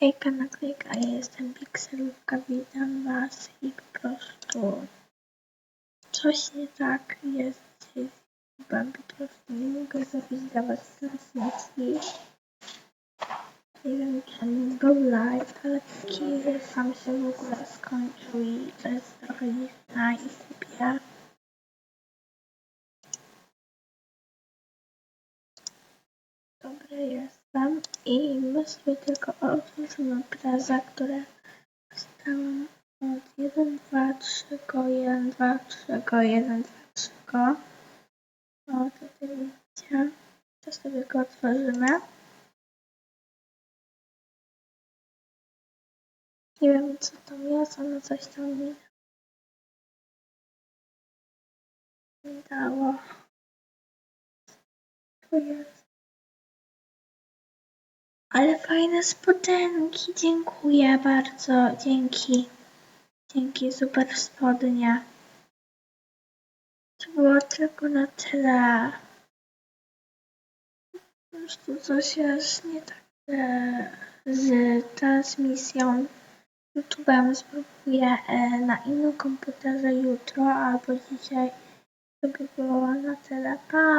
Hejka naklejka, ja jestem Pixelówka, witam was i po prostu coś nie tak jest z YouTube'em, po prostu nie mogę zrobić dla was transmisji. Nie wiem czemu był live, ale taki sam się w ogóle skończył i to jest trochę dziwne i głupie. Dobra, jestem i myślę tylko otworzoną prezę, które dostałam od 1, 2, 3, go, 1, 2, 3, go, 1, 2, 3, go. O, tutaj widzicie. To sobie go otworzymy. Nie wiem co tam jest, ale coś tam mi dało. Tu jest. Ale fajne spodenki, dziękuję bardzo, dzięki. Dzięki, super spodnie. To było tylko na tyle. Po prostu coś jest nie tak e, z transmisją YouTube'em. Spróbuję e, na innym komputerze jutro albo dzisiaj. To by było na tyle. Pa!